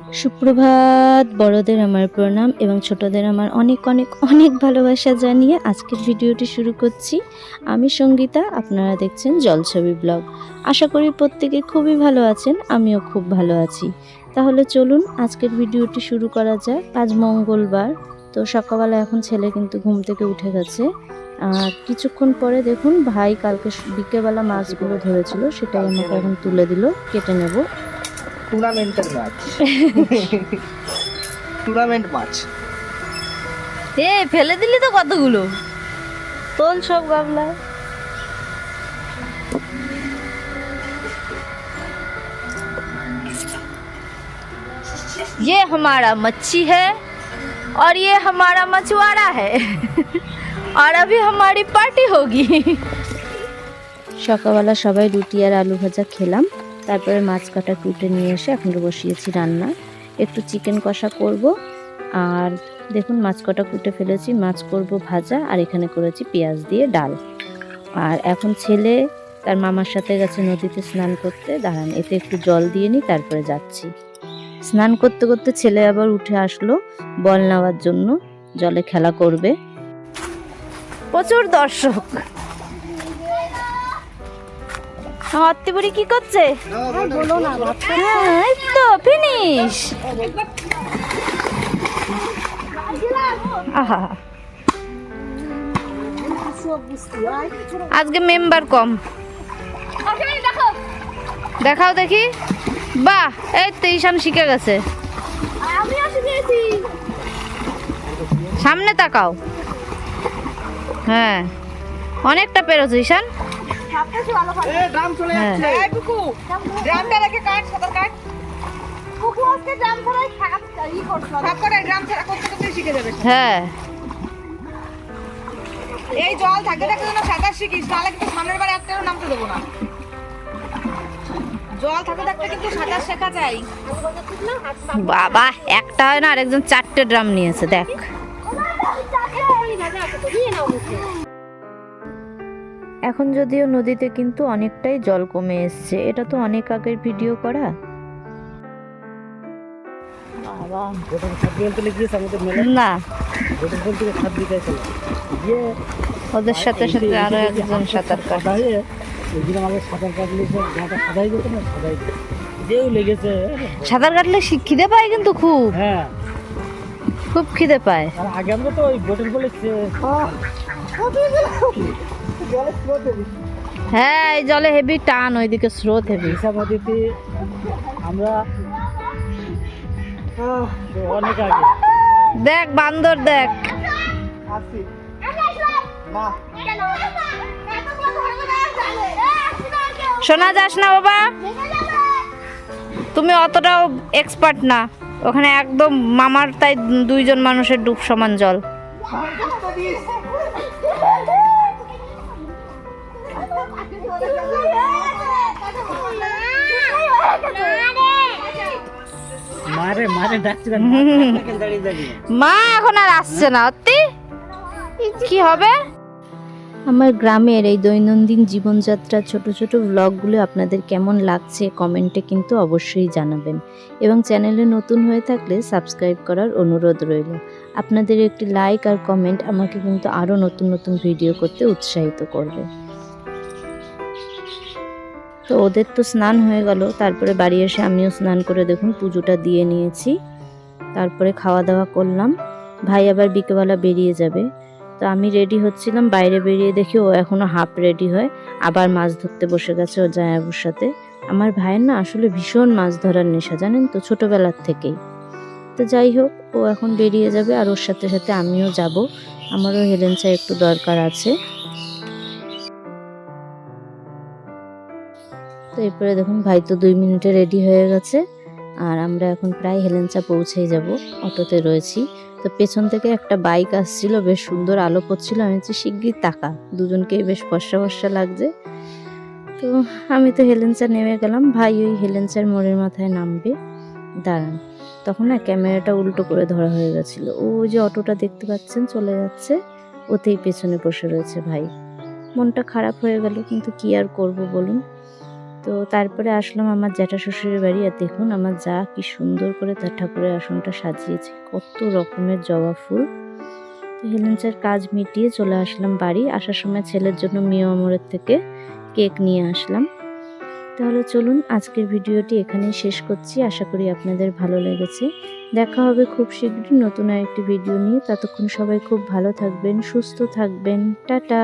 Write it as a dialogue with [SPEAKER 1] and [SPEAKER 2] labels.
[SPEAKER 1] সুপ্রভাত, বড়দের আমার প্রণাম এবং ছোটদের আমার অনেক অনেক অনেক ভালোবাসা জানিয়ে আজকের ভিডিওটি শুরু করছি। আমি সঙ্গীতা, আপনারা দেখছেন জলছবি ব্লগ। আশা করি প্রত্যেকে খুবই ভালো আছেন, আমিও খুব ভালো আছি। তাহলে চলুন আজকের ভিডিওটি শুরু করা যাক। আজ মঙ্গলবার, তো সকালবেলা এখন ছেলে কিন্তু ঘুম থেকে উঠে গেছে। আর কিছুক্ষণ পরে দেখুন ভাই কালকে বিকেলবেলা মাছগুলো ধরেছিল, সেটাই আমাকে এখন তুলে দিল, কেটে নেব।
[SPEAKER 2] টুর্নামেন্টের ম্যাচ টুর্নামেন্ট ম্যাচ
[SPEAKER 1] এ ফেলে দিলি তো কতগুলো তোল সব গামলায় ये हमारा मच्छी है और ये हमारा मछुआरा है और अभी हमारी पार्टी होगी সকালবেলা সবাই রুটি আর আলু ভাজা খেলাম তারপরে মাছ কাটা কুটে নিয়ে এসে এখন বসিয়েছি রান্না। একটু চিকেন কষা করব। আর দেখুন, মাছ কটা কুটে ফেলেছি, মাছ করব ভাজা, আর এখানে করেছি পেঁয়াজ দিয়ে ডাল। আর এখন ছেলে তার মামার সাথে গেছে নদীতে স্নান করতে। দাঁড়ান, এতে একটু জল দিয়ে নিই, তারপরে যাচ্ছি। স্নান করতে করতে ছেলে আবার উঠে আসলো বল নেওয়ার জন্য, জলে খেলা করবে। প্রচুর দর্শক। অত্তিপুরি কি করছে? হ্যাঁ, এই তো ফিনিশ। আহা। আজকে মেম্বার কম। দেখাও দেখি। বাহ এই তো ঈশান শিখে গেছে। সামনে তাকাও। হ্যাঁ অনেকটা পেরেছ ঈশান?
[SPEAKER 2] ড্রাম চলে
[SPEAKER 1] হ্যাঁ।
[SPEAKER 2] যাচ্ছে।
[SPEAKER 3] ড্রামটা রেখে কাট সাঁতার কাট। কুকু আজকে ড্রাম ছাড়াই ই করছিল তারপরে ড্রাম ছাড়া করতে করতে শিখে যাবে।
[SPEAKER 1] হ্যাঁ।
[SPEAKER 3] এই জল থাকতে থাকতে যেন সাঁতার শিখিস নাহলে কিন্তু সামনের বার একটারও নামতে দেবো না। জল থাকতে থাকতে কিন্তু সাঁতার শেখা চাই
[SPEAKER 1] বাবা একটা হয় না আরেকজন চারটে ড্রাম নিয়েছে দেখ। এখন যদিও নদীতে কিন্তু অনেকটাই জল কমে এসছে এটা তো অনেক আগের ভিডিও করা। না। ওদের সাথে সাথে আরও একজন সাঁতার কাটে
[SPEAKER 2] কাটলে
[SPEAKER 1] সাঁতার কাটলে খিদে পায় কিন্তু খুব।
[SPEAKER 2] হ্যাঁ।
[SPEAKER 1] খুব খিদে পায়।
[SPEAKER 2] আগে আমরা তো ওই বোটের বলে
[SPEAKER 1] হ্যাঁ এই জলে হেভি টান ওইদিকে স্রোত হেভি
[SPEAKER 2] হিসাব নদীতে আমরা অনেক আগে।
[SPEAKER 1] দেখ বান্দর দেখ।
[SPEAKER 2] আসি না।
[SPEAKER 1] শোনা যাস না বাবা। তুমি অতটাও এক্সপার্ট না। ওখানে একদম মামার তাই দুইজন মানুষের ডুব সমান জল।
[SPEAKER 2] মারে মারে ডাকছে
[SPEAKER 1] মা এখন আর আসছে না অতি। কি হবে? আমার গ্রামের এই দৈনন্দিন জীবনযাত্রার ছোট ছোট ব্লগগুলো আপনাদের কেমন লাগছে কমেন্টে কিন্তু অবশ্যই জানাবেন। এবং চ্যানেলে নতুন হয়ে থাকলে সাবস্ক্রাইব করার অনুরোধ রইল। আপনাদের একটি লাইক আর কমেন্ট আমাকে কিন্তু আরও নতুন নতুন ভিডিও করতে উৎসাহিত করবে। তো ওদের তো স্নান হয়ে গেল, তারপরে বাড়ি এসে আমিও স্নান করে দেখুন পুজোটা দিয়ে নিয়েছি। তারপরে খাওয়া দাওয়া করলাম। ভাই আবার বিকেলবেলা বেরিয়ে যাবে। তো আমি রেডি হচ্ছিলাম, বাইরে বেরিয়ে দেখি ও এখনও হাফ রেডি হয়। আবার মাছ ধরতে বসে গেছে ও জায়াবুর সাথে। আমার ভাইয়ের না আসলে ভীষণ মাছ ধরার নেশা, জানেন তো, ছোটবেলার থেকেই। তো যাই হোক, ও এখন বেরিয়ে যাবে আর ওর সাথে সাথে আমিও যাব। আমারও হেলেন চা একটু দরকার আছে। তো এরপরে দেখুন, ভাই তো দুই মিনিটে রেডি হয়ে গেছে। আর আমরা এখন প্রায় হেলেঞ্চা পৌঁছেই যাব, অটোতে রয়েছি। তো পেছন থেকে একটা বাইক আসছিল, বেশ সুন্দর আলো পড়ছিল, আমি হচ্ছে শিগগির তাকা, দুজনকেই বেশ ফর্সা ফর্সা লাগছে। তো আমি তো হেলেঞ্চা নেমে গেলাম, ভাই ওই হেলেঞ্চার মোড়ের মাথায় নামবে, দাঁড়ান। তখন না ক্যামেরাটা উল্টো করে ধরা হয়ে গেছিল। ও যে অটোটা দেখতে পাচ্ছেন, চলে যাচ্ছে, ওতেই পেছনে বসে রয়েছে ভাই। মনটা খারাপ হয়ে গেল, কিন্তু কি আর করব বলুন? তো তারপরে আসলাম আমার জ্যাঠা শ্বশুরের বাড়ি আর দেখুন আমার যা কি সুন্দর করে তার ঠাকুরের আসনটা সাজিয়েছে, কত রকমের জবা ফুল। তো কাজ মিটিয়ে চলে আসলাম বাড়ি, আসার সময় ছেলের জন্য মেয়ে অমরের থেকে কেক নিয়ে আসলাম। তাহলে চলুন আজকের ভিডিওটি এখানেই শেষ করছি, আশা করি আপনাদের ভালো লেগেছে। দেখা হবে খুব শীঘ্রই নতুন আরেকটি ভিডিও নিয়ে, ততক্ষণ সবাই খুব ভালো থাকবেন, সুস্থ থাকবেন, টাটা।